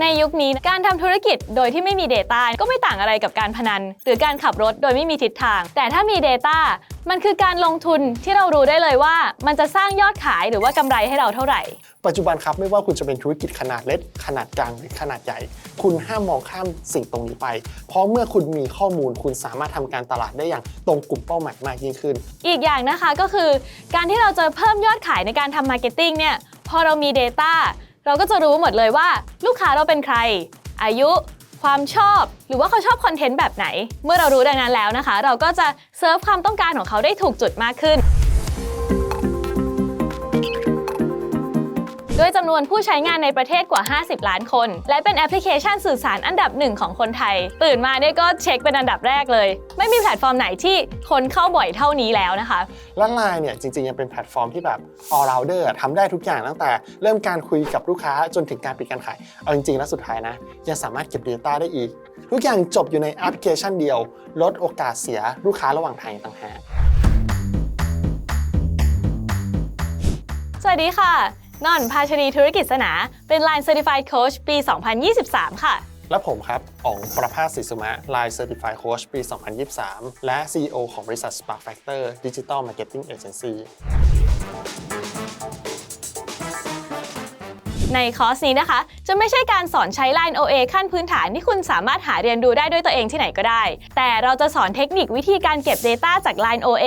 ในยุคนี้การทำธุรกิจโดยที่ไม่มี Data ก็ไม่ต่างอะไรกับการพนัน หรือการขับรถโดยไม่มีทิศทาง แต่ถ้ามี Data มันคือการลงทุนที่เรารู้ได้เลยว่า มันจะสร้างยอดขายหรือว่ากำไรให้เราเท่าไหร่ ปัจจุบันครับไม่ว่าคุณจะเป็นธุรกิจขนาดเล็ก ขนาดกลางหรือขนาดใหญ่ คุณห้ามมองข้ามสิ่งตรงนี้ไป เพราะเมื่อคุณมีข้อมูลคุณสามารถทำการตลาดได้อย่างตรงกลุ่มเป้าหมายมากยิ่งขึ้น อีกอย่างนะคะก็คือ การที่เราจะเพิ่มยอดขายในการทำมาร์เก็ตติ้งเนี่ยพอเรามี Data เราก็จะรู้หมดเลยว่าลูกค้าเราเป็นใคร อายุ ความชอบ หรือว่าเขาชอบคอนเทนต์แบบไหน เมื่อเรารู้ดังนั้นแล้วนะคะ เราก็จะเซิร์ฟความต้องการของเขาได้ถูกจุดมากขึ้น ด้วยจำนวนผู้ใช้งานในประเทศกว่า 50 ล้านคน และเป็นแอปพลิเคชันสื่อสารอันดับหนึ่งของคนไทย ตื่นมาเนี่ยก็เช็คเป็นอันดับแรกเลย ไม่มีแพลตฟอร์มไหนที่คนเข้าบ่อยเท่านี้แล้วนะคะ และ Line เนี่ยจริงๆ ยังเป็นแพลตฟอร์มที่แบบ all rounder อะทำได้ทุกอย่างตั้งแต่ เริ่มการคุยกับลูกค้าจนถึงการปิดการขาย เอาจริงๆ แล้วสุดท้ายนะยังสามารถเก็บ Data ได้อีก ทุกอย่างจบอยู่ในแอปพลิเคชันเดียว ลดโอกาสเสียลูกค้าระหว่างทางอีกต่างหากสวัสดีค่ะ นอนภาชนีธุรกิจสนา เป็น Line Certified Coach ปี 2023 ค่ะ และผมครับอ๋องประภาสศิสุมะ Line Certified Coach ปี 2023 และ CEO ของบริษัท Spark Factor Digital Marketing Agency ในคอร์สนี้นะคะ จะไม่ใช่การสอนใช้ Line OA ขั้นพื้นฐานที่คุณสามารถหาเรียนรู้ได้ด้วยตัวเองที่ไหนก็ได้ แต่เราจะสอนเทคนิควิธีการเก็บ Data จาก Line OA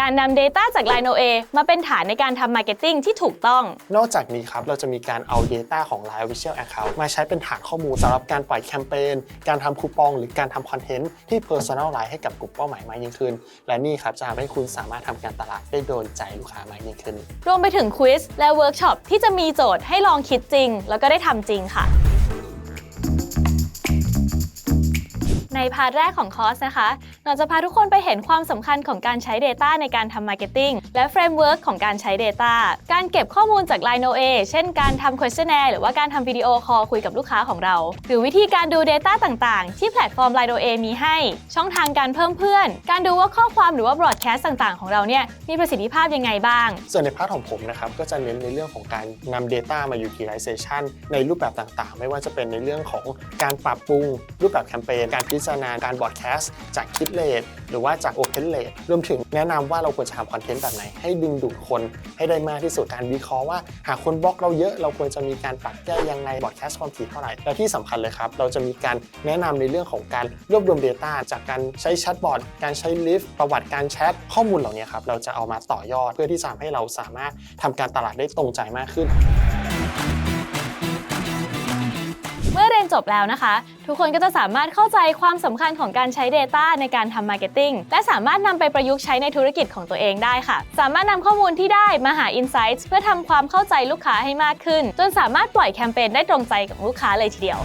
การนำ Data จาก Line OA มาเป็นฐานในการทำ Marketing ที่ถูกต้อง นอกจากนี้ครับเราจะมีการเอา Data ของ Line Official Account มาใช้เป็นฐานข้อมูลสำหรับการปล่อยแคมเปญการทำคูปอง หรือการทำคอนเทนต์ที่ Personalize ให้กับกลุ่มเป้าหมายมากยิ่งขึ้น และนี่ครับจะทำให้คุณสามารถทำการตลาดได้โดนใจลูกค้ามากยิ่งขึ้น รวมไปถึงควิสและเวิร์กช็อปที่จะมีโจทย์ให้ลองคิดจริง แล้วก็ได้ทำจริงค่ะ ในพาร์ทแรกของคอร์สนะคะ เราจะพาทุกคนไปเห็นความสำคัญของการใช้ Data ในการทำมาเก็ตติ้ง และเฟรมเวิร์กของการใช้ Data การเก็บข้อมูลจาก Line OA เช่นการทำ questionnaire หรือว่าการทำวิดีโอคอลคุยกับลูกค้าของเรา หรือวิธีการดู Data ต่างๆ ที่แพลตฟอร์ม Line OA มีให้ ช่องทางการเพิ่มเพื่อน การดูว่าข้อความหรือว่า broadcast ต่างๆ ของเราเนี่ยมีประสิทธิภาพยังไงบ้าง ส่วนในพาร์ทของผมนะครับก็จะเน้นในเรื่องของการนำ Data มา utilization ในรูปแบบต่างๆ ไม่ว่าจะเป็นในเรื่องของการปรับปรุง รูปแบบแคมเปญการพิจารณาการบอดแคสต์จากคิดเลทหรือว่าจาก Open Rate รวมถึงแนะนำว่าเราควรจะทำคอนเทนต์แบบไหนให้ดึงดูดคนให้ได้มากที่สุดการวิเคราะห์ว่า หากคนบล็อกเราเยอะเราควรจะมีการปรับแก้ยังไงบอดแคสต์ความถี่เท่าไหร่ และที่สำคัญเลยครับ เราจะมีการแนะนำในเรื่องของการรวบรวม Data จากการใช้แชทบอทการใช้ลิฟต์ประวัติการแชทข้อมูลเหล่านี้ครับเราจะเอามาต่อยอดเพื่อที่จะทำให้เราสามารถทำการตลาดได้ตรงใจมากขึ้น จบแล้วนะคะ ทุกคนก็จะสามารถเข้าใจความสำคัญของการใช้ Data ในการทำมาร์เก็ตติ้งและสามารถนำไปประยุกต์ใช้ในธุรกิจของตัวเองได้ค่ะ สามารถนำข้อมูลที่ได้มาหา Insights เพื่อทำความเข้าใจลูกค้าให้มากขึ้น จนสามารถปล่อยแคมเปญได้ตรงใจกับลูกค้าเลยทีเดียว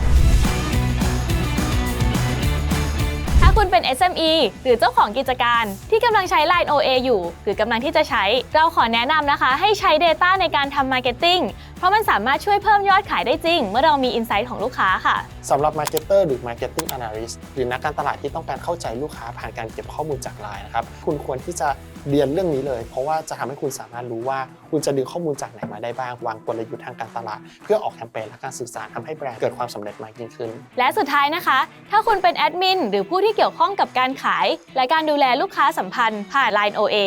คุณเป็น SME หรือเจ้าของกิจการ ที่กำลังใช้ Line OA อยู่ หรือกำลังที่จะใช้ เราขอแนะนำนะคะ ให้ใช้ Data ในการทำ Marketing เพราะมันสามารถช่วยเพิ่มยอดขายได้จริง เมื่อเรามี Insight ของลูกค้าค่ะสำหรับ Marketer หรือ Marketing Analyst หรือนักการตลาดที่ต้องการเข้าใจลูกค้าผ่านการเก็บข้อมูลจากไลน์นะครับคุณควรที่จะเรียนเรื่องนี้เลย เพราะว่าจะทำให้คุณสามารถรู้ว่าคุณจะดึงข้อมูลจากไหนมาได้บ้าง วางกลยุทธ์ทางการตลาด เพื่อออกแคมเปญและการสื่อสารทำให้แบรนด์เกิดความสำเร็จมากยิ่งขึ้น และสุดท้ายนะคะ ถ้าคุณเป็นแอดมินหรือผู้ที่เกี่ยวข้องกับการขาย และการดูแลลูกค้าสัมพันธ์ผ่าน Line OA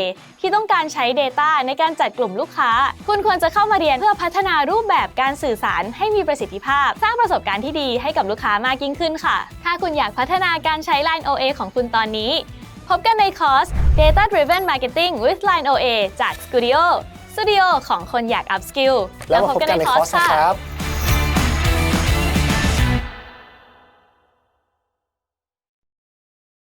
ที่ต้องการใช้ Data ในการจัดกลุ่มลูกค้า คุณควรจะเข้ามาเรียนเพื่อพัฒนารูปแบบการสื่อสารให้มีประสิทธิภาพ สร้างประสบการณ์ที่ดีให้กับลูกค้ามากยิ่งขึ้นค่ะ ถ้าคุณอยากพัฒนาการใช้ Line OA ของคุณตอนนี้ พบกันในคอร์ส Data Driven Marketing with Line OA จาก Studio Studio ของคนอยาก upskill แล้วมาพบกันในคอร์สนะครับ